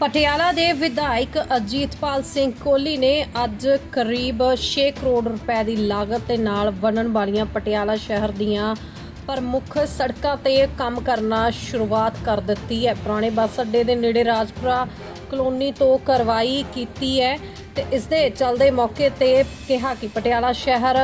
ਪਟਿਆਲਾ ਦੇ ਵਿਧਾਇਕ ਅਜੀਤਪਾਲ ਸਿੰਘ ਕੋਹਲੀ ਨੇ ਅੱਜ ਕਰੀਬ 6 ਕਰੋੜ ਰੁਪਏ ਦੀ ਲਾਗਤ ਦੇ ਨਾਲ ਬਣਨ ਵਾਲੀਆਂ ਪਟਿਆਲਾ ਸ਼ਹਿਰ ਦੀਆਂ ਪ੍ਰਮੁੱਖ ਸੜਕਾਂ ਤੇ ਕੰਮ ਕਰਨਾ ਸ਼ੁਰੂਆਤ ਕਰ ਦਿੱਤੀ ਹੈ। ਪੁਰਾਣੇ ਬੱਸ ਅੱਡੇ ਦੇ ਨੇੜੇ ਰਾਜਪੁਰਾ ਕਲੋਨੀ ਤੋਂ ਕਰਵਾਈ ਕੀਤੀ ਹੈ ਤੇ ਇਸ ਦੇ ਚੱਲਦੇ ਮੌਕੇ ਤੇ ਕਿਹਾ ਕਿ ਪਟਿਆਲਾ ਸ਼ਹਿਰ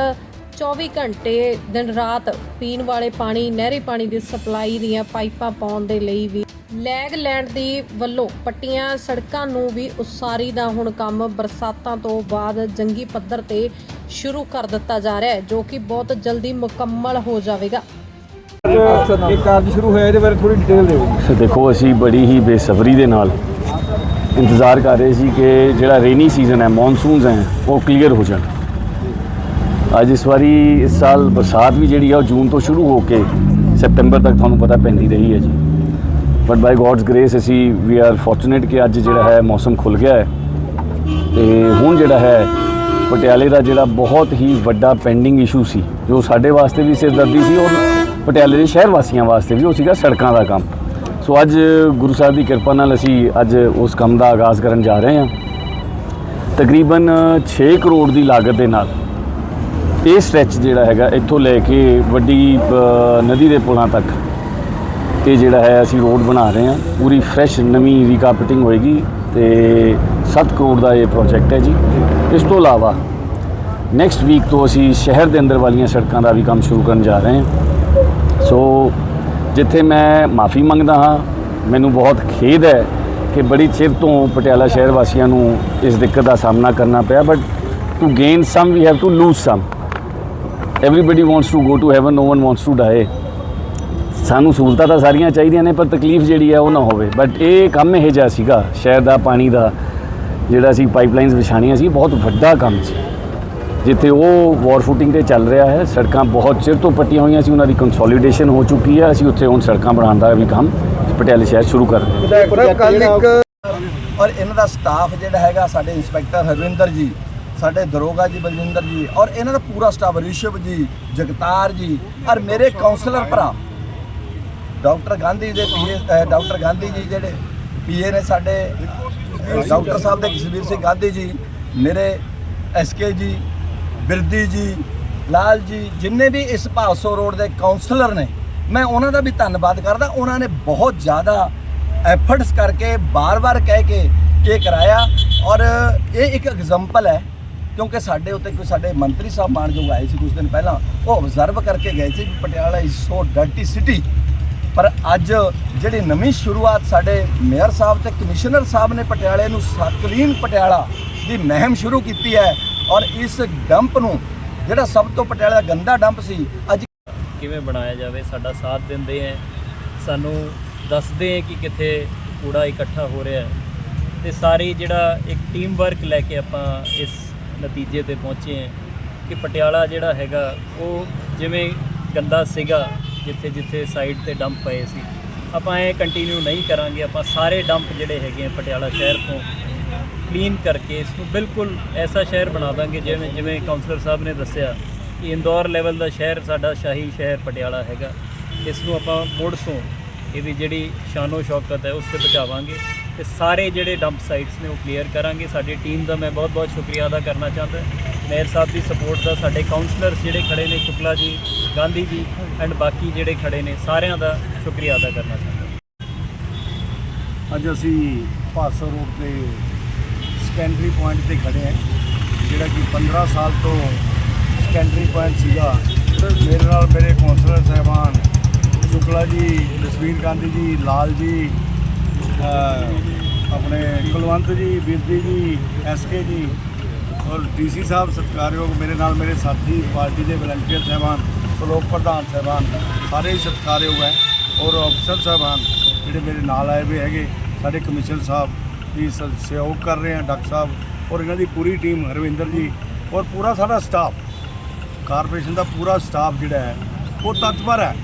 24 ਘੰਟੇ ਦਿਨ ਰਾਤ ਪੀਣ ਵਾਲੇ ਪਾਣੀ, ਨਹਿਰੀ ਪਾਣੀ ਦੀ ਸਪਲਾਈ ਦੀਆਂ ਪਾਈਪਾਂ ਪਾਉਣ ਦੇ ਲਈ ਵੀ ਲੈਗ ਲੈਂਡ ਦੀ ਵੱਲੋਂ ਪੱਟੀਆਂ ਸੜਕਾਂ ਨੂੰ ਵੀ ਉਸਾਰੀ ਦਾ ਹੁਣ ਕੰਮ ਬਰਸਾਤਾਂ ਤੋਂ ਬਾਅਦ ਜੰਗੀ ਪੱਧਰ ਤੇ ਸ਼ੁਰੂ ਕਰ ਦਿੱਤਾ ਜਾ ਰਿਹਾ ਹੈ ਜੋ ਕਿ ਬਹੁਤ ਜਲਦੀ ਮੁਕੰਮਲ ਹੋ ਜਾਵੇਗਾ। ਇਹ ਕਾਰਜ ਸ਼ੁਰੂ ਹੋਇਆ ਇਹਦੇ ਬਾਰੇ ਥੋੜੀ ਡਿਟੇਲ ਦਿਓ। ਸੋ ਦੇਖੋ ਅਸੀਂ ਬੜੀ ਹੀ ਬੇਸਬਰੀ ਦੇ ਨਾਲ ਇੰਤਜ਼ਾਰ ਕਰ ਰਹੇ ਸੀ ਕਿ ਜਿਹੜਾ ਰੇਨੀ ਸੀਜ਼ਨ ਹੈ ਮੌਨਸੂਨਸ ਹੈ ਉਹ ਕਲੀਅਰ ਹੋ ਜਾਣ। ਅੱਜ ਇਸ ਵਾਰੀ ਇਸ ਸਾਲ ਬਰਸਾਤ ਵੀ ਜਿਹੜੀ ਹੈ ਉਹ ਜੂਨ ਤੋਂ ਸ਼ੁਰੂ ਹੋ ਕੇ ਸਤੰਬਰ ਤੱਕ ਤੁਹਾਨੂੰ ਪਤਾ ਪੈਂਦੀ ਰਹੀ ਹੈ ਜੀ। ਬਟ ਬਾਈ ਗੋਡਸ ਗ੍ਰੇਸ ਅਸੀਂ ਵੀ ਆਰ ਫੋਰਚੂਨੇਟ ਕਿ ਅੱਜ ਜਿਹੜਾ ਹੈ, ਮੌਸਮ ਖੁੱਲ ਗਿਆ ਹੈ। ਤੇ ਹੁਣ ਜਿਹੜਾ ਹੈ, ਪਟਿਆਲੇ ਦਾ ਜਿਹੜਾ ਬਹੁਤ ਹੀ ਵੱਡਾ ਪੈਂਡਿੰਗ ਇਸ਼ੂ ਸੀ, ਜੋ ਸਾਡੇ ਵਾਸਤੇ ਵੀ ਸਿਰਦਰਦੀ ਸੀ ਔਰ ਪਟਿਆਲੇ ਦੇ ਸ਼ਹਿਰ ਵਾਸੀਆਂ ਵਾਸਤੇ ਵੀ, ਉਹ ਸੀਗਾ ਸੜਕਾਂ ਦਾ ਕੰਮ। ਸੋ ਅੱਜ ਗੁਰੂ ਸਾਹਿਬ ਦੀ ਕਿਰਪਾ ਨਾਲ ਅਸੀਂ ਅੱਜ ਉਸ ਕੰਮ ਦਾ ਆਗਾਜ਼ ਕਰਨ ਜਾ ਰਹੇ ਹਾਂ। ਤਕਰੀਬਨ 6 ਕਰੋੜ ਦੀ ਲਾਗਤ ਦੇ ਨਾਲ ਇਹ ਸਟ੍ਰੈਚ ਜਿਹੜਾ ਹੈਗਾ, ਇੱਥੋਂ ਲੈ ਕੇ ਵੱਡੀ ਨਦੀ ਦੇ ਪੁਲਾਂ ਤੱਕ ਇਹ ਜਿਹੜਾ ਹੈ, ਅਸੀਂ ਰੋਡ ਬਣਾ ਰਹੇ ਹਾਂ। ਪੂਰੀ ਫਰੈਸ਼ ਨਵੀਂ ਰੀਕਾਰਪਟਿੰਗ ਹੋਏਗੀ ਤੇ 7 ਕਰੋੜ ਦਾ ਇਹ ਪ੍ਰੋਜੈਕਟ ਹੈ ਜੀ। ਇਸ ਤੋਂ ਇਲਾਵਾ ਨੈਕਸਟ ਵੀਕ ਤੋਂ ਅਸੀਂ ਸ਼ਹਿਰ ਦੇ ਅੰਦਰ ਵਾਲੀਆਂ ਸੜਕਾਂ ਦਾ ਵੀ ਕੰਮ ਸ਼ੁਰੂ ਕਰਨ ਜਾ ਰਹੇ ਹਾਂ। ਸੋ ਜਿੱਥੇ ਮੈਂ ਮਾਫੀ ਮੰਗਦਾ ਹਾਂ, ਮੈਨੂੰ ਬਹੁਤ ਖੇਦ ਹੈ ਕਿ ਬੜੀ ਚਿਰ ਤੋਂ ਪਟਿਆਲਾ ਸ਼ਹਿਰ ਵਾਸੀਆਂ ਨੂੰ ਇਸ ਦਿੱਕਤ ਦਾ ਸਾਹਮਣਾ ਕਰਨਾ ਪਿਆ but to gain some we have to lose some everybody wants to go to heaven no one wants to die ਸਾਨੂੰ ਸਹੂਲਤਾਂ ਤਾਂ ਸਾਰੀਆਂ ਚਾਹੀਦੀਆਂ ਨੇ ਪਰ ਤਕਲੀਫ ਜਿਹੜੀ ਹੈ ਉਹ ਨਾ ਹੋਵੇ। ਬਟ ਇਹ ਕੰਮ ਇਹ ਜਿਹਾ ਸੀਗਾ ਸ਼ਹਿਰ ਦਾ ਪਾਣੀ ਦਾ ਜਿਹੜਾ ਸੀ ਪਾਈਪਲਾਈਨਸ ਵਿਛਾਣੀਆਂ ਸੀ ਬਹੁਤ ਵੱਡਾ ਕੰਮ ਸੀ। ਜਿੱਥੇ ਉਹ ਵਾਰ ਫੁਟਿੰਗ ਤੇ ਚੱਲ ਰਿਹਾ ਹੈ ਸੜਕਾਂ ਬਹੁਤ ਚਿਰ ਤੋਂ ਪੱਟੀਆਂ ਹੋਈਆਂ ਸੀ ਉਹਨਾਂ ਦੀ ਕੰਸੋਲੀਡੇਸ਼ਨ ਹੋ ਚੁੱਕੀ ਹੈ ਅਸੀਂ ਉੱਥੇ ਹੁਣ ਸੜਕਾਂ ਬਣਾਉਣ ਦਾ ਵੀ ਕੰਮ ਪਟਿਆਲੇ ਸ਼ਹਿਰ ਸ਼ੁਰੂ ਕਰ ਰਹੇ ਹਾਂ। ਔਰ ਇਹਨਾਂ ਦਾ ਸਟਾਫ ਜਿਹੜਾ ਹੈਗਾ ਸਾਡੇ ਇੰਸਪੈਕਟਰ ਹਰਵਿੰਦਰ ਜੀ ਸਾਡੇ ਦਰੋਗਾ ਜੀ ਬਲਜਿੰਦਰ ਜੀ ਔਰ ਇਹਨਾਂ ਦਾ ਪੂਰਾ ਸਟਾਫ ਰਿਸ਼ਵ ਜੀ ਜਗਤਾਰ ਜੀ ਔਰ ਮੇਰੇ ਕਾਉਂਸਲਰ ਭਰਾ। ਡਾਕਟਰ ਗਾਂਧੀ ਦੇ ਪੀਏ ਡਾਕਟਰ ਗਾਂਧੀ ਜੀ ਜਿਹੜੇ ਪੀਏ ਨੇ ਸਾਡੇ ਡਾਕਟਰ ਸਾਹਿਬ ਦੇ ਜਸਵੀਰ ਸਿੰਘ ਗਾਂਧੀ ਜੀ, ਮੇਰੇ ਐਸਕੇ ਜੀ, ਬਿਰਦੀ ਜੀ, ਲਾਲ ਜੀ, ਜਿੰਨੇ ਵੀ ਇਸ ਭਾਸੋ ਰੋਡ ਦੇ ਕਾਉਂਸਲਰ ਨੇ, ਮੈਂ ਉਹਨਾਂ ਦਾ ਵੀ ਧੰਨਵਾਦ ਕਰਦਾ। ਉਹਨਾਂ ਨੇ ਬਹੁਤ ਜ਼ਿਆਦਾ ਐਫਰਟਸ ਕਰਕੇ ਬਾਰ-ਬਾਰ ਕਹਿ ਕੇ, ਇਹ ਕਰਾਇਆ। ਔਰ ਇਹ ਇੱਕ ਐਗਜ਼ਾਮਪਲ ਹੈ, ਕਿਉਂਕਿ ਸਾਡੇ ਉੱਤੇ ਕੋਈ ਸਾਡੇ ਮੰਤਰੀ ਸਾਹਿਬ ਮਾਨਯੋਗ ਆਏ ਸੀ ਕੁਝ ਦਿਨ ਪਹਿਲਾਂ, ਉਹ ਆਬਜ਼ਰਵ ਕਰਕੇ ਗਏ ਸੀ ਕਿ Patiala is so dirty city ਪਰ ਅੱਜ ਜਿਹੜੀ ਨਵੀਂ ਸ਼ੁਰੂਆਤ ਸਾਡੇ ਮੇਅਰ ਸਾਹਿਬ ਤੇ ਕਮਿਸ਼ਨਰ ਸਾਹਿਬ ਨੇ ਪਟਿਆਲੇ ਨੂੰ ਕਲੀਨ ਪਟਿਆਲਾ ਦੀ ਮਹਿਮ ਸ਼ੁਰੂ ਕੀਤੀ ਹੈ ਔਰ ਇਸ ਡੰਪ ਨੂੰ, ਜਿਹੜਾ ਸਭ ਤੋਂ ਪਟਿਆਲਾ ਦਾ ਗੰਦਾ ਡੰਪ ਸੀ, ਅੱਜ ਕਿਵੇਂ ਬਣਾਇਆ ਜਾਵੇ, ਸਾਡਾ ਸਾਥ ਦਿੰਦੇ ਹੈ। ਸਾਨੂੰ ਦੱਸਦੇ ਹੈ ਕਿ ਕਿੱਥੇ ਕੂੜਾ ਇਕੱਠਾ ਹੋ ਰਿਹਾ ਹੈ। ਤੇ ਸਾਰੀ ਜਿਹੜਾ ਇੱਕ ਟੀਮ ਵਰਕ ਲੈ ਕੇ ਆਪਾਂ ਇਸ ਨਤੀਜੇ ਤੇ ਪਹੁੰਚੇ ਹੈ ਕਿ ਪਟਿਆਲਾ ਜਿਹੜਾ ਹੈਗਾ, ਉਹ ਜਿਵੇਂ ਗੰਦਾ ਸੀਗਾ ਜਿੱਥੇ ਜਿੱਥੇ ਸਾਈਡ ਤੇ ਡੰਪ ਪਏ ਸੀ। ਆਪਾਂ ਇਹ ਕੰਟੀਨਿਊ ਨਹੀਂ ਕਰਾਂਗੇ, ਆਪਾਂ ਸਾਰੇ ਡੰਪ ਜਿਹੜੇ ਹੈਗੇ ਆ ਪਟਿਆਲਾ ਸ਼ਹਿਰ ਤੋਂ ਕਲੀਨ ਕਰਕੇ ਇਸ ਨੂੰ ਬਿਲਕੁਲ ਐਸਾ ਸ਼ਹਿਰ ਬਣਾ ਦਾਂਗੇ ਜਿਵੇਂ ਜਿਵੇਂ ਕਾਉਂਸਲਰ ਸਾਹਿਬ ਨੇ ਦੱਸਿਆ ਕਿ ਇੰਦੌਰ ਲੈਵਲ ਦਾ ਸ਼ਹਿਰ ਸਾਡਾ ਸ਼ਾਹੀ ਸ਼ਹਿਰ ਪਟਿਆਲਾ ਹੈਗਾ। ਇਸ ਨੂੰ ਆਪਾਂ ਮੁੜ ਤੋਂ ਇਹਦੀ ਜਿਹੜੀ ਸ਼ਾਨੋ ਸ਼ੌਕਤ ਹੈ ਉਸ ਤੇ ਪਹੁੰਚਾਵਾਂਗੇ ਤੇ ਸਾਰੇ ਜਿਹੜੇ ਡੰਪ ਸਾਈਟਸ ਨੇ ਉਹ ਕਲੀਅਰ ਕਰਾਂਗੇ। ਸਾਡੀ ਟੀਮ ਦਾ ਮੈਂ ਬਹੁਤ-ਬਹੁਤ ਸ਼ੁਕਰੀਆ ਅਦਾ ਕਰਨਾ ਚਾਹੁੰਦਾ। ਮੇਅਰ ਸਾਹਿਬ ਦੀ ਸਪੋਰਟ ਦਾ ਸਾਡੇ ਕਾਉਂਸਲਰਸ ਜਿਹੜੇ ਖੜੇ ਨੇ, ਸ਼ੁਕਲਾ ਜੀ ਗਾਂਧੀ ਜੀ ਐਂਡ ਬਾਕੀ ਜਿਹੜੇ ਖੜੇ ਨੇ, ਸਾਰਿਆਂ ਦਾ ਸ਼ੁਕਰੀਆ ਅਦਾ ਕਰਨਾ ਚਾਹੁੰਦਾ ਅੱਜ ਅਸੀਂ ਭਾਸੋ ਰੋਡ ਤੇ ਸੈਕੰਡਰੀ ਪੁਆਇੰਟ ਤੇ ਖੜੇ ਹਾਂ, ਜਿਹੜਾ ਕਿ 15 ਸਾਲ ਤੋਂ ਸੈਕੰਡਰੀ ਪੁਆਇੰਟ ਸੀਗਾ। ਮੇਰੇ ਨਾਲ ਮੇਰੇ ਕੌਂਸਲਰ ਸਾਹਿਬਾਨ ਸ਼ੁਕਲਾ ਜੀ, ਜਸਵੀਰ ਗਾਂਧੀ ਜੀ, ਲਾਲ ਜੀ ਆਪਣੇ ਕੁਲਵੰਤ ਜੀ ਬਿਰਦੀ ਜੀ ਐਸਕੇ ਜੀ, ਔਰ ਡੀਸੀ ਸਾਹਿਬ ਸਤਿਕਾਰਯੋਗ ਮੇਰੇ ਨਾਲ ਮੇਰੇ ਸਾਥੀ, ਪਾਰਟੀ ਦੇ ਵਲੰਟੀਅਰ ਸਾਹਿਬਾਨ ਲੋਕ ਪ੍ਰਧਾਨ ਸਾਹਿਬਾਨ, ਸਾਰੇ ਹੀ ਸਤਿਕਾਰਯੋਗ ਹੈ ਔਰ ਅਫਸਰ ਸਾਹਿਬਾਨ ਜਿਹੜੇ ਮੇਰੇ ਨਾਲ ਆਏ ਹੋਏ ਹੈਗੇ, ਸਾਡੇ ਕਮਿਸ਼ਨਰ ਸਾਹਿਬ ਵੀ ਸ- ਸਹਿਯੋਗ ਕਰ ਰਹੇ ਆ, ਡਾਕਟਰ ਸਾਹਿਬ ਔਰ ਇਹਨਾਂ ਦੀ ਪੂਰੀ ਟੀਮ, ਹਰਵਿੰਦਰ ਜੀ ਔਰ ਪੂਰਾ ਸਾਡਾ ਸਟਾਫ ਕਾਰਪੋਰੇਸ਼ਨ ਦਾ ਪੂਰਾ ਸਟਾਫ ਜਿਹੜਾ ਹੈ, ਉਹ ਤਤਪਰ ਹੈ।